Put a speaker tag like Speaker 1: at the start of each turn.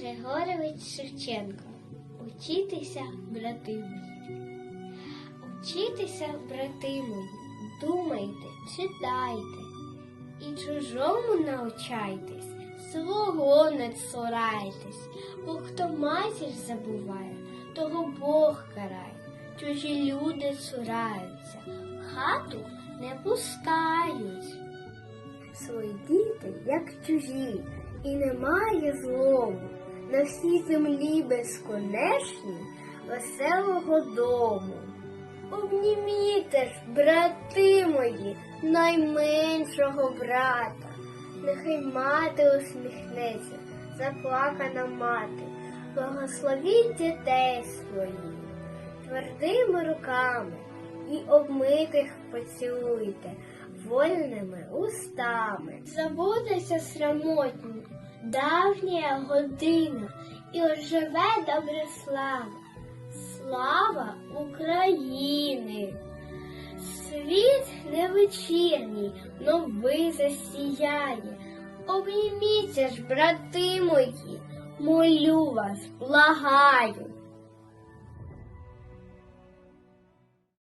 Speaker 1: Григорович Шевченко. Учітеся, брати мої. Учітеся, брати мої, думайте, читайте. І чужому навчайтесь, свого не цурайтесь, бо хто матір забуває, того Бог карає. Чужі люди цураються, хату не пускають. Свої діти, як чужі, і немає злому на всій землі безконечній веселого дому. Обніміте ж, брати мої, найменшого брата, нехай мати усміхнеться, заплакана мати, благословіть дітей своїх твердими руками і обмитих поцілуйте вольними устами. Забудеться срамотні, давня година, і оживе добра слава. Слава України! Світ не вечірній, новий засіяє. Обійміться ж, брати мої, молю вас, благаю.